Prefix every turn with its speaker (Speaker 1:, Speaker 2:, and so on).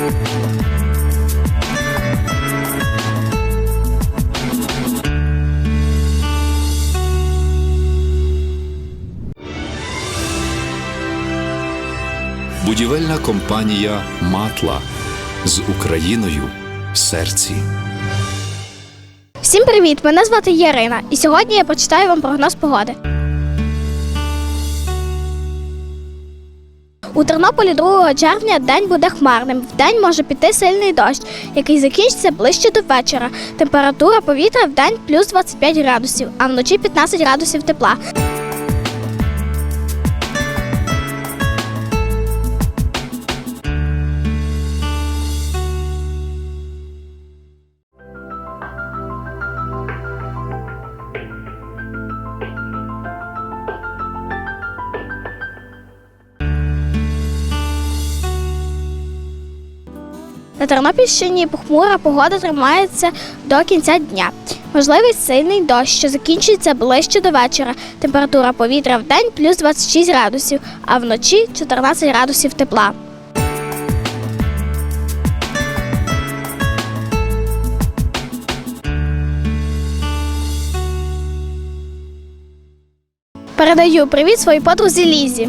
Speaker 1: Будівельна компанія Матла з Україною в серці.
Speaker 2: Всім привіт! Мене звати Ярина, і сьогодні я почитаю вам прогноз погоди. У Тернополі 2 червня день буде хмарним. Вдень може піти сильний дощ, який закінчиться ближче до вечора. Температура повітря в день плюс 25 градусів, а вночі 15 градусів тепла. На Тернопільщині похмура погода тримається до кінця дня. Можливий сильний дощ, що закінчується ближче до вечора. Температура повітря в день плюс 26 градусів, а вночі 14 градусів тепла. Передаю привіт своїй подрузі Лізі.